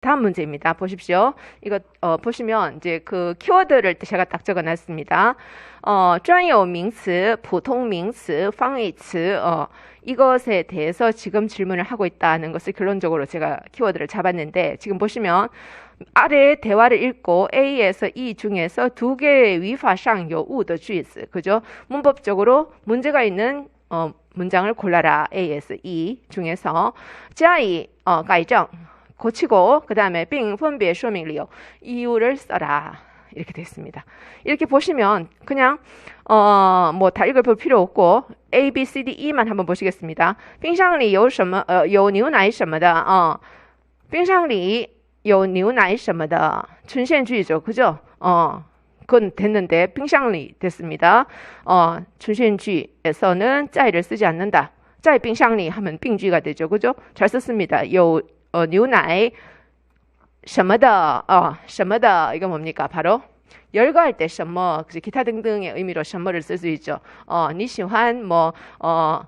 다음 문제입니다. 보십시오. 이거 어, 보시면 이제 그 키워드를 제가 딱 적어놨습니다. 어, 专有名词, 普通名词, 方位词 어, 이것에 대해서 지금 질문을 하고 있다는 것을 결론적으로 제가 키워드를 잡았는데 지금 보시면 아래 대화를 읽고 A에서 E 중에서 두 개의 위파상 요우의 句子 그죠? 문법적으로 문제가 있는 어, 문장을 골라라 A에서 E 중에서 加以 어, 改正 고치고 그 다음에 并分别说明理由 이유를 써라 이렇게 됐습니다. 이렇게 보시면 그냥 어 뭐 다 읽어볼 필요 없고 A, B, C, D, E만 한번 보시겠습니다. 冰箱里有什么呃有牛奶什么的어冰箱里有牛奶什么的 춘现句죠 그죠? 어 그건 됐는데 빙상리 됐습니다. 어 춘现句에서는 짜이를 쓰지 않는다. 짜이 빙상리 하면 빙쥐가 되죠. 그죠? 잘 썼습니다. 요 어, 牛奶什么的 어, 什么的 이거 뭡니까? 바로 열거할 때 什么 기타 등등의 의미로 什么를 쓸 수 있죠. 어, 你喜欢뭐 어,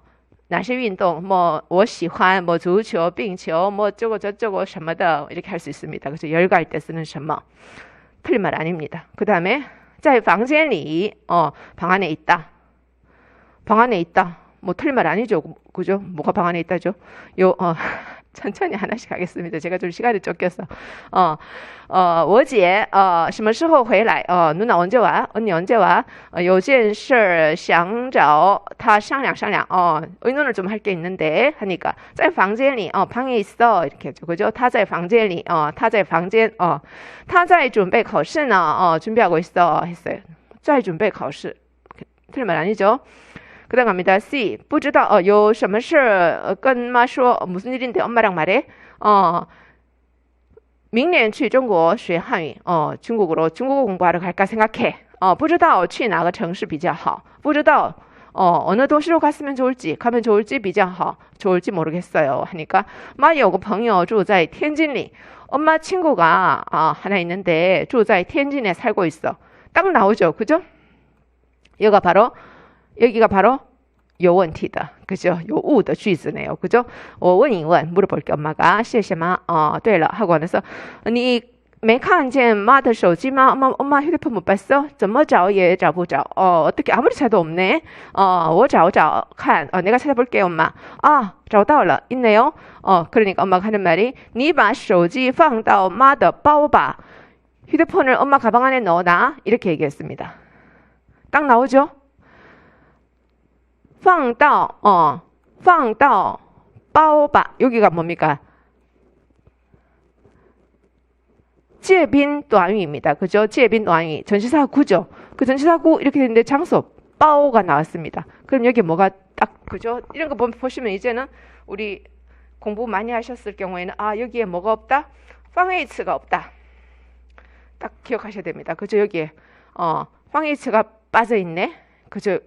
哪些运动 뭐, 我喜欢뭐, 足球, 冰球, 뭐, 저거, 저쩌고, 什么的 이렇게 할 수 있습니다. 그래서 열거할 때 쓰는 什么 틀린 말 아닙니다. 그 다음에 在房间里 어, 방 안에 있다. 방 안에 있다. 뭐 틀린 말 아니죠. 그죠? 뭐가 방 안에 있다죠? 요, 어, 천천히 하나씩 하겠습니다. 제가 좀 시간이 쫓겨서. 어, 어, 我姐, 어, 什么时候回来? 어, 누나 언제 와? 언니 언제 와? 어, 有件事想找他商量商量. 어, 의논을 좀 할 게 있는데 하니까 在房间里, 어, 방에 있어. 이렇게 하죠. 그죠? 他在房间里, 어, 他在房间, 어, 他在准备考试呢. 어, 준비하고 있어. 했어요. 在准备考试. 틀린 말 아니죠? 그다음 갑니다. C. 不知道 어, 有什么事跟妈说 무슨 일인데 엄마랑 말해? 어. 明年去中国学汉语. 어, 중국으로 중국어 공부하러 갈까 생각해. 어, 不知道去哪个城市比较好.不知道 어, 어느 도시로 갔으면 좋을지, 가면 좋을지 比较好. 좋을지 모르겠어요. 하니까 妈有个朋友住在天津里. 엄마 친구가 아, 하나 있는데 住在天津에 살고 있어. 딱 나오죠. 그죠? 여기가 바로 여기가 바로 有问题的, 그죠? 有误的句子네요, 그죠? 我问一问, 물어볼게 엄마가 谢谢吗? 어, 对了, 하고 안에서 你没看见妈的手机吗? 엄마, 엄마 휴대폰 못 봤어? 怎么找也找不着. 어, 어떻게 아무리 찾아도 없네. 어, 我找找看. 어, 내가 찾아볼게 엄마. 아, 找到了. 있네요. 어, 그러니까 엄마가 하는 말이 你把手机放到妈的包吧. 휴대폰을 엄마 가방 안에 넣어놔. 이렇게 얘기했습니다. 딱 나오죠? 放到 어, 放到包吧. 여기가 뭡니까? 介宾 短语입니다. 그죠? 介宾 短语. 전치사 구죠. 그 전치사 구 이렇게 되는데 장소 빠오가 나왔습니다. 그럼 여기 뭐가 딱 그죠? 이런 거 보시면 이제는 우리 공부 많이 하셨을 경우에는 아 여기에 뭐가 없다? 팡에이츠가 없다. 딱 기억하셔야 됩니다. 그죠? 여기에 어 팡에이츠가 빠져 있네. 그죠?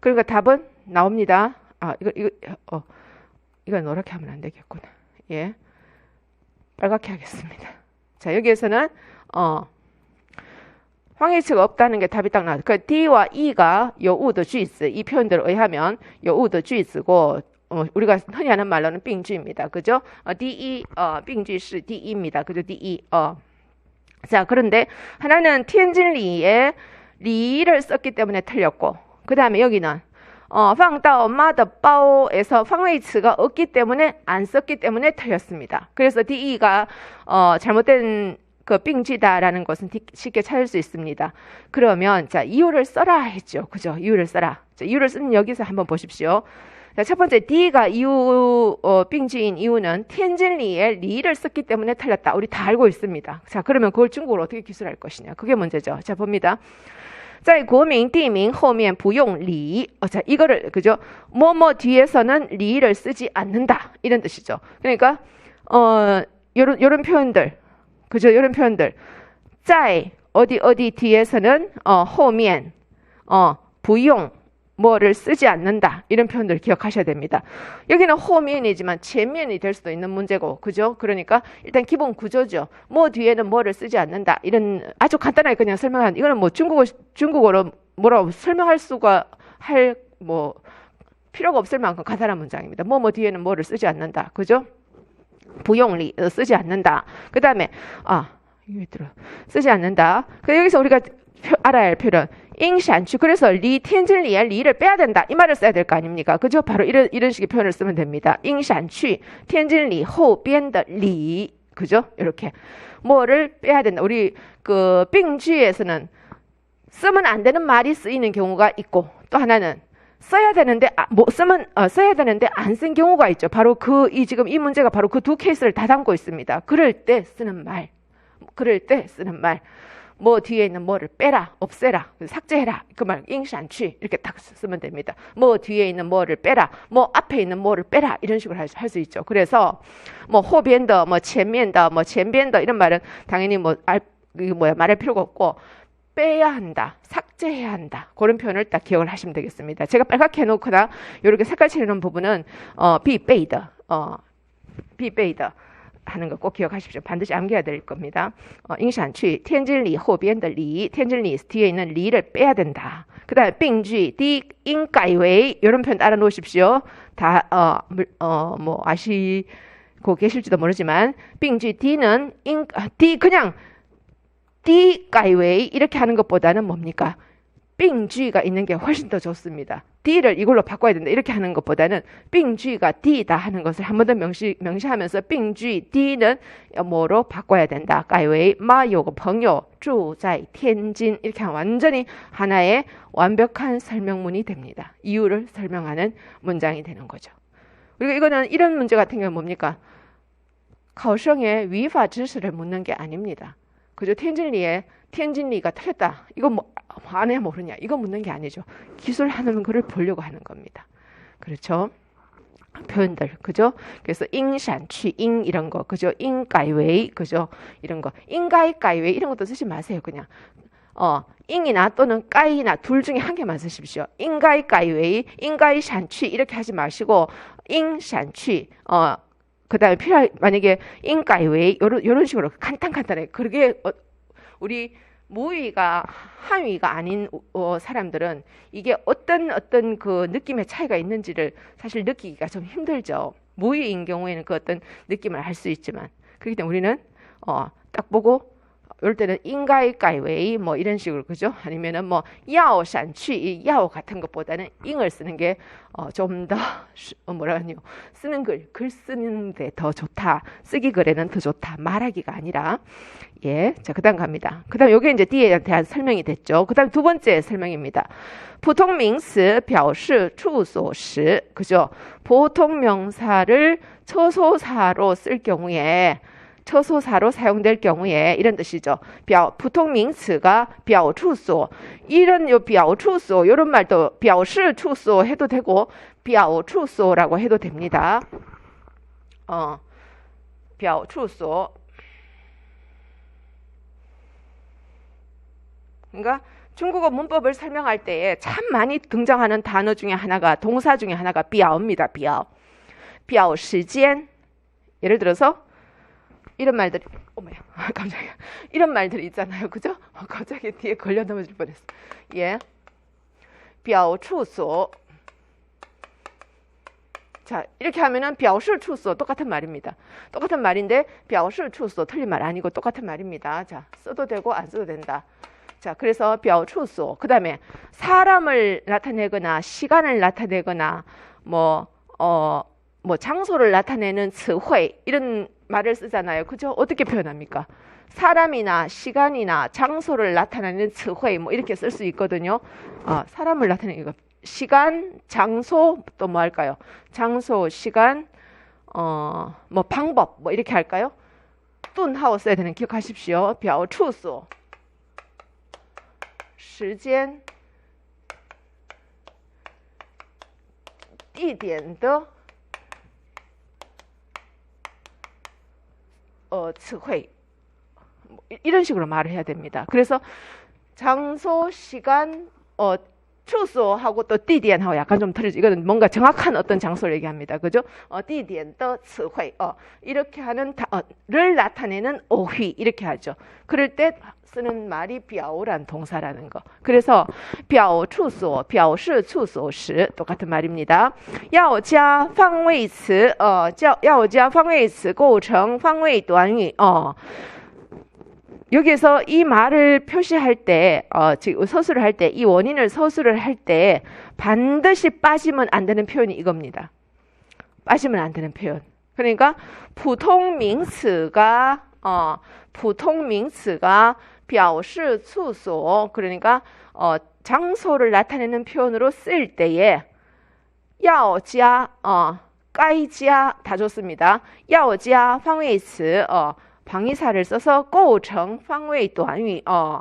그러니까 답은 나옵니다. 아, 이거, 이거, 어, 이건 노랗게 하면 안 되겠구나. 예. 빨갛게 하겠습니다. 자, 여기에서는, 어, 황해치가 없다는 게 답이 딱 나와요. 그 D와 E가 요우드 주이스, 이 표현들을 의하면 요우드 주이스고, 어, 우리가 흔히 하는 말로는 빙주입니다. 그죠? 어, DE, 어, 빙주시 DE입니다. 그죠? DE, 어. 자, 그런데 하나는 티엔진 리에 리를 썼기 때문에 틀렸고, 그 다음에 여기는 어, 황다오 마더빠오에서 황웨이츠가 없기 때문에 안 썼기 때문에 틀렸습니다. 그래서 DE가 어, 잘못된 그 빙지다라는 것은 쉽게 찾을 수 있습니다. 그러면 자 이유를 써라 했죠. 그죠? 이유를 써라. 자, 이유를 쓰는 여기서 한번 보십시오. 자, 첫 번째 D가 이유 어, 빙지인 이유는 텐진리의 리를 썼기 때문에 틀렸다. 우리 다 알고 있습니다. 자, 그러면 그걸 중국어로 어떻게 기술할 것이냐. 그게 문제죠. 자, 봅니다. 在国名地名后面不用리. 어, 자, 이거를 그죠? 뭐뭐 뒤에서는 리를 쓰지 않는다. 이런 뜻이죠. 그러니까 어, 요런 요런 표현들. 그죠? 요런 표현들. 在 어디 어디 뒤에서는 어, 后面 어, 不用 뭐를 쓰지 않는다. 이런 표현들 기억하셔야 됩니다. 여기는 호면이지만前면이 될 수도 있는 문제고, 그죠? 그러니까 일단 기본 구조죠. 뭐 뒤에는 뭐를 쓰지 않는다. 이런 아주 간단하게 그냥 설명한, 이거는 뭐 중국어, 중국어로 뭐라고 설명할 수가 할, 뭐, 필요가 없을 만큼 간단한 문장입니다. 뭐, 뭐 뒤에는 뭐를 쓰지 않는다. 그죠? 부용리 어, 쓰지 않는다. 그 다음에 아 이게 들어 쓰지 않는다. 그 여기서 우리가 표, 알아야 할 표현 잉샨추 그래서 리 텐진리에 리를 빼야 된다 이 말을 써야 될 거 아닙니까? 그죠? 바로 이런 이런 식의 표현을 쓰면 됩니다. 잉샨추 텐진리 호边的 리 그죠? 이렇게 뭐를 빼야 된다. 우리 그 빙쥐에서는 쓰면 안 되는 말이 쓰이는 경우가 있고 또 하나는 써야 되는데 아, 뭐 쓰면 어, 써야 되는데 안 쓴 경우가 있죠. 바로 그 이 지금 이 문제가 바로 그 두 케이스를 다 담고 있습니다. 그럴 때 쓰는 말, 그럴 때 쓰는 말. 뭐 뒤에 있는 뭐를 빼라, 없애라, 삭제해라. 그 말 잉산취 이렇게 딱 쓰면 됩니다. 뭐 뒤에 있는 뭐를 빼라, 뭐 앞에 있는 뭐를 빼라 이런 식으로 할 수 있죠. 그래서 뭐 호변더, 뭐前面的, 뭐前边的 이런 말은 당연히 뭐 알, 이 뭐야 말할 필요가 없고 빼야 한다, 삭제해야 한다. 그런 표현을 딱 기억을 하시면 되겠습니다. 제가 빨갛게 해놓거나 이렇게 색깔 칠해놓은 부분은 어, 비페이더, 어, 비페이더. 하는 거 꼭 기억하십시오. 반드시 암기해야 될 겁니다. 어, 잉산취, 텐진리, 호변의 리, 텐진리 뒤에 있는 리를 빼야 된다. 그 다음에 빙쥐, 디, 인가이웨이 이런 표현 따라 놓으십시오. 다, 어, 어, 뭐 아시고 계실지도 모르지만 빙쥐, 디는 인, 디 그냥 디, 가이웨이 이렇게 하는 것보다는 뭡니까? 빙쥐가 있는 게 훨씬 더 좋습니다. D를 이걸로 바꿔야 된다. 이렇게 하는 것보다는 빙쥐가 D다 하는 것을 한 번 더 명시, 명시하면서 빙쥐 D는 뭐로 바꿔야 된다. 改为妈有个朋友住在天津 이렇게 하면 완전히 하나의 완벽한 설명문이 됩니다. 이유를 설명하는 문장이 되는 거죠. 그리고 이거는 이런 문제 같은 경우는 뭡니까? 考生의 위파 지시를 묻는 게 아닙니다. 그죠? 텐진리에 텐진리가 틀렸다. 이거 뭐 안해 모르냐. 이거 묻는 게 아니죠. 기술하는 거를 보려고 하는 겁니다. 그렇죠? 표현들 그죠? 그래서 잉산취 잉 이런 거 그죠? 잉가이웨이 그죠? 이런 거 잉가이 가이웨이 이런 것도 쓰지 마세요. 그냥 어 잉이나 또는 까이나 둘 중에 한 개만 쓰십시오. 잉가이 가이웨이 잉가이산취 이렇게 하지 마시고 잉산취 어 그다음에 필요 만약에 잉가이웨이 요런 요런 식으로 간단간단해. 그러게 어, 우리 무위가 하위가 아닌 어, 사람들은 이게 어떤 어떤 그 느낌의 차이가 있는지를 사실 느끼기가 좀 힘들죠. 무위인 경우에는 그 어떤 느낌을 알 수 있지만 그렇기 때문에 우리는 어, 딱 보고 이럴 때는 인가이가이웨이 뭐 이런 식으로 그죠? 아니면은 뭐 야오산취 야오 같은 것보다는 잉을 쓰는 게 어, 좀더 어, 뭐라요 쓰는 글 글 쓰는데 더 좋다 쓰기 글에는 더 좋다 말하기가 아니라 예, 자 그다음 갑니다. 그다음 여기 이제 뒤에 대한 설명이 됐죠. 그다음 두 번째 설명입니다. 보통 명스 表示处所时 그죠? 보통 명사를 처소사로 쓸 경우에 처소사로 사용될 경우에 이런 뜻이죠. 表 보통 명스가 表处所 이런 요 表处所 이런 말도 表示处所 해도 되고 表处所라고 해도 됩니다. 어. 表处所 그러니까 중국어 문법을 설명할 때에 참 많이 등장하는 단어 중에 하나가 동사 중에 하나가 비아입니다. 비아. 비아 시간 예를 들어서 이런 말들이 어머야 깜짝이야. 이런 말들이 있잖아요. 그죠? 어, 갑자기 뒤에 걸려 넘어질 뻔했어. 예. 벼추소. 자 이렇게 하면은 벼슬 추소 똑같은 말입니다. 똑같은 말인데 벼슬 추소 틀린 말 아니고 똑같은 말입니다. 자 써도 되고 안 써도 된다. 자 그래서 벼추소. 그 다음에 사람을 나타내거나 시간을 나타내거나 뭐 어, 뭐 장소를 나타내는 스회 이런 말을 쓰잖아요. 그죠? 어떻게 표현합니까? 사람이나 시간이나 장소를 나타내는 词汇뭐 이렇게 쓸 수 있거든요. 어, 사람을 나타내는 이거 시간, 장소 또 뭐 할까요? 장소, 시간, 어, 뭐 방법 뭐 이렇게 할까요? 뚠하고 써야 되는 기억하십시오. 表处所时间、地点的 어, 词汇 이런 식으로 말을 해야 됩니다. 그래서 장소, 시간, 어, 추소하고 또地点하고 약간 좀 틀리죠. 이거는 뭔가 정확한 어떤 장소를 얘기합니다. 그죠? 어, 地点的词汇. 어, 이렇게 하는 다, 어, 를 나타내는 어휘 이렇게 하죠. 그럴 때 쓰는 말이 表란 동사라는 거. 그래서 表处所,表示处所时 똑같은 말입니다. 要加方位词, 어, 要加方位词构成方位短语. 어. 여기에서 이 말을 표시할 때, 어, 지금 서술을 할 때, 이 원인을 서술을 할 때 반드시 빠지면 안 되는 표현이 이겁니다. 빠지면 안 되는 표현. 그러니까 普通名词가 어, 普通名词가 表示处所 그러니까 어, 장소를 나타내는 표현으로 쓸 때에 要加 어, 该加다 좋습니다. 要加方位词 어, 방위사를 써서 꼬우청 방위 또한위 어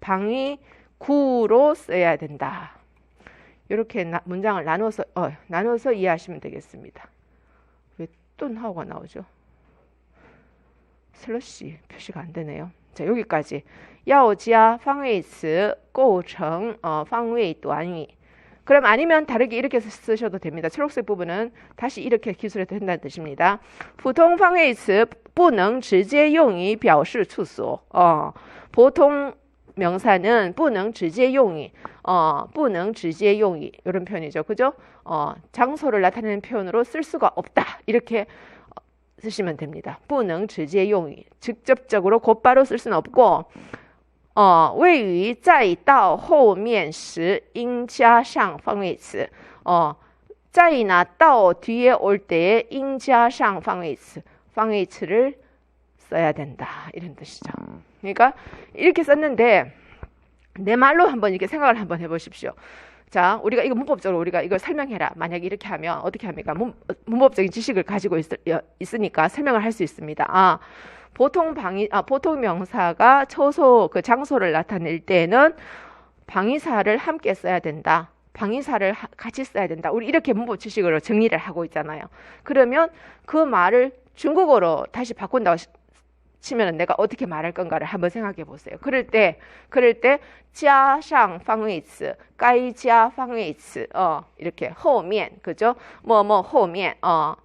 방위 구로 써야 된다. 이렇게 나, 문장을 나눠서 어, 나눠서 이해하시면 되겠습니다. 왜 또 나오가 나오죠? 슬러시 표시가 안 되네요. 자 여기까지 야오지아 황웨이스 꼬우청 어 방웨이 또한위 그럼 아니면 다르게 이렇게 쓰셔도 됩니다. 초록색 부분은 다시 이렇게 기술해도 된다는 뜻입니다. 普通方位词不能直接用于表示处所. 어, 보통 명사는 不能直接用于 어, 不能直接用于 이런 표현이죠. 그죠? 어, 장소를 나타내는 표현으로 쓸 수가 없다. 이렇게 어, 쓰시면 됩니다. 不能直接用于 직접적으로 곧바로 쓸 수는 없고 哦，位于在到后面时应加上方位词。哦，在나到뒤에 올 때에应加上方位词. 방위치를 써야 된다 이런 뜻이죠. 그러니까 이렇게 썼는데 내 말로 한번 이렇게 생각을 한번 해보십시오. 자, 우리가 이거 문법적으로 우리가 이걸 설명해라. 만약에 이렇게 하면 어떻게 합니까? 문, 문법적인 지식을 가지고 있, 있으니까 설명을 할 수 있습니다. 아, 보통 방위, 아, 보통 명사가 처소 그 장소를 나타낼 때는 방위사를 함께 써야 된다. 방위사를 하, 같이 써야 된다. 우리 이렇게 문법 지식으로 정리를 하고 있잖아요. 그러면 그 말을 중국어로 다시 바꾼다고 치면 내가 어떻게 말할 건가를 한번 생각해 보세요. 그럴 때, 그럴 때, 加上 방위츠, 该加 방위츠, 어, 이렇게, 后面, 그죠? 뭐, 뭐, 后面, 어,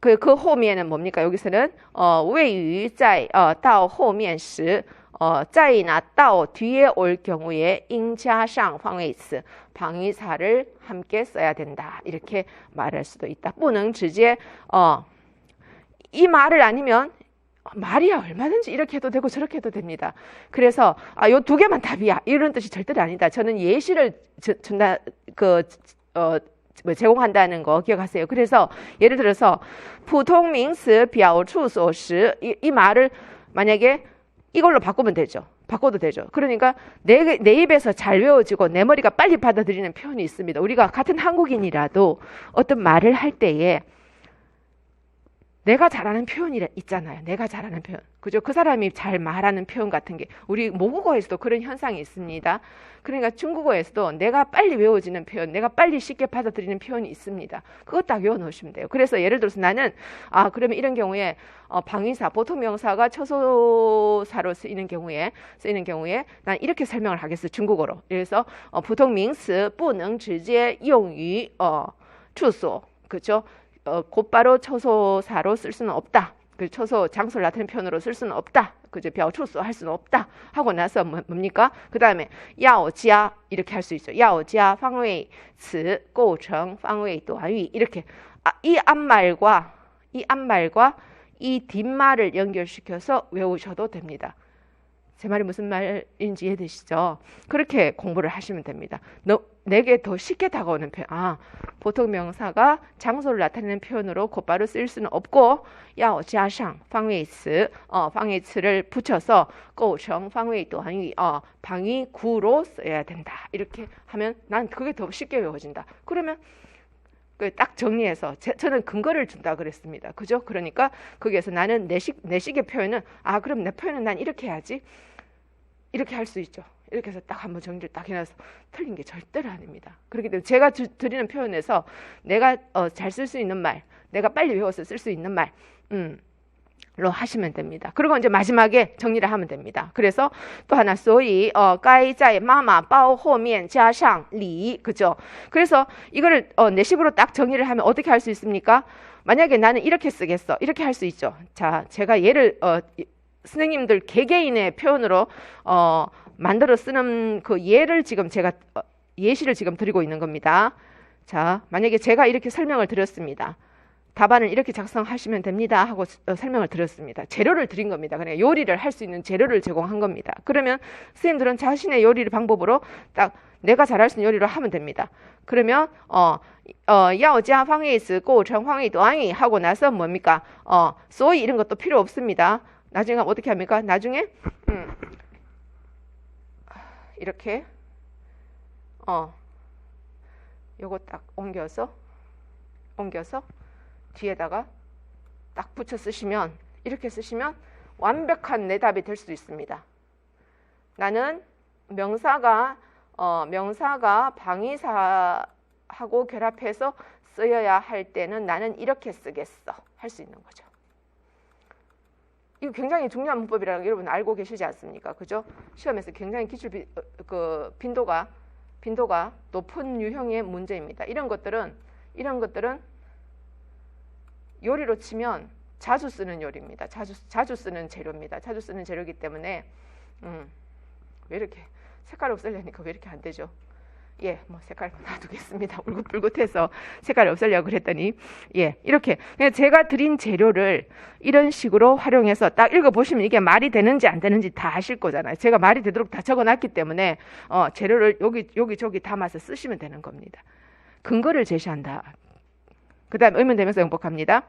그, 그后面은 뭡니까? 여기서는, 어, 位于在, 어, 到后面时, 어, 在나到 뒤에 올 경우에 应加上 방위츠, 방위사를 함께 써야 된다. 이렇게 말할 수도 있다. 不能直接, 어, 이 말을 아니면 말이야 얼마든지 이렇게 해도 되고 저렇게 해도 됩니다. 그래서 아, 요 두 개만 답이야 이런 뜻이 절대로 아니다. 저는 예시를 준다 그 어, 뭐 뭐 제공한다는 거 기억하세요. 그래서 예를 들어서 보통 명스 비아오추소시 이, 이 말을 만약에 이걸로 바꾸면 되죠. 바꿔도 되죠. 그러니까 내, 내 입에서 잘 외워지고 내 머리가 빨리 받아들이는 표현이 있습니다. 우리가 같은 한국인이라도 어떤 말을 할 때에 내가 잘하는 표현이 있잖아요. 내가 잘하는 표현. 그죠? 그 사람이 잘 말하는 표현 같은 게 우리 모국어에서도 그런 현상이 있습니다. 그러니까 중국어에서도 내가 빨리 외워지는 표현, 내가 빨리 쉽게 받아들이는 표현이 있습니다. 그것 딱 외워 놓으시면 돼요. 그래서 예를 들어서 나는 아, 그러면 이런 경우에 어, 방위사, 보통 명사가 처소사로 쓰이는 경우에 쓰이는 경우에 난 이렇게 설명을 하겠어. 중국어로. 그래서 어, 보통 명스 不能直接用于 어, 处所. 그죠? 어, 곧바로 처소사로 쓸 수는 없다. 그 처소 장소를 나타내는 표현으로 쓸 수는 없다. 그죠? 벼초소 할 수는 없다. 하고 나서 뭐, 뭡니까? 그 다음에 야오자 이렇게 할 수 있죠. 야오자 방웨이 츠构成 방웨이 또한위 이렇게 아, 이 앞말과 이 앞말과 이 뒷말을 연결시켜서 외우셔도 됩니다. 제 말이 무슨 말인지 이해되시죠? 그렇게 공부를 하시면 됩니다. 너, 내게 더 쉽게 다가오는 표현. 아, 보통 명사가 장소를 나타내는 표현으로 곧바로 쓸 수는 없고, 야오 자샹 방웨이스, 어, 방웨이스를 붙여서 고정 방웨이 또한이 어, 방위구로 써야 된다. 이렇게 하면 난 그게 더 쉽게 외워진다. 그러면 그딱 정리해서 제, 저는 근거를 준다 그랬습니다. 그죠? 그러니까 거기에서 나는 내식 내식의 표현은 아 그럼 내 표현은 난 이렇게 해야지 이렇게 할 수 있죠. 이렇게 해서 딱 한번 정리를 딱 해놔서 틀린 게 절대로 아닙니다. 그렇기 때문에 제가 주, 드리는 표현에서 내가 어, 잘 쓸 수 있는 말, 내가 빨리 외워서 쓸 수 있는 말, 음. 로 하시면 됩니다. 그리고 이제 마지막에 정리를 하면 됩니다. 그래서 또 하나 소위 어 까이자의 마마 빠오 호면 자상 리 그죠? 그래서 이거를 어, 내식으로 딱 정리를 하면 어떻게 할 수 있습니까? 만약에 나는 이렇게 쓰겠어 이렇게 할 수 있죠. 자 제가 예를 어, 선생님들 개개인의 표현으로 어 만들어 쓰는 그 예를 지금 제가 어, 예시를 지금 드리고 있는 겁니다. 자, 만약에 제가 이렇게 설명을 드렸습니다. 답안을 이렇게 작성하시면 됩니다 하고 어, 설명을 드렸습니다. 재료를 드린 겁니다. 그냥 요리를 할 수 있는 재료를 제공한 겁니다. 그러면 선생님들은 자신의 요리를 방법으로 딱 내가 잘할 수 있는 요리를 하면 됩니다. 그러면 어, 어, 야오자 황해이스 고청 황해 도왕이 하고 나서 뭡니까? 어, 소이 이런 것도 필요 없습니다. 나중에 어떻게 합니까? 나중에 음, 이렇게 어, 요거 딱 옮겨서 옮겨서 뒤에다가 딱 붙여 쓰시면 이렇게 쓰시면 완벽한 내 답이 될 수 있습니다. 나는 명사가 어, 명사가 방위사하고 결합해서 쓰여야 할 때는 나는 이렇게 쓰겠어 할 수 있는 거죠. 이거 굉장히 중요한 문법이라는 거 여러분 알고 계시지 않습니까? 그죠? 시험에서 굉장히 기출 비, 어, 그 빈도가 빈도가 높은 유형의 문제입니다. 이런 것들은 이런 것들은 요리로 치면 자주 쓰는 요리입니다. 자주 자주 쓰는 재료입니다. 자주 쓰는 재료이기 때문에 음, 왜 이렇게 색깔 없애려니까 왜 이렇게 안 되죠? 예, 뭐 색깔 놔두겠습니다. 울긋불긋해서 색깔 없애려고 그랬더니 예, 이렇게 그냥 제가 드린 재료를 이런 식으로 활용해서 딱 읽어보시면 이게 말이 되는지 안 되는지 다 아실 거잖아요. 제가 말이 되도록 다 적어놨기 때문에 어, 재료를 여기 여기 저기 담아서 쓰시면 되는 겁니다. 근거를 제시한다. 그 다음 의문 되면서 응복합니다.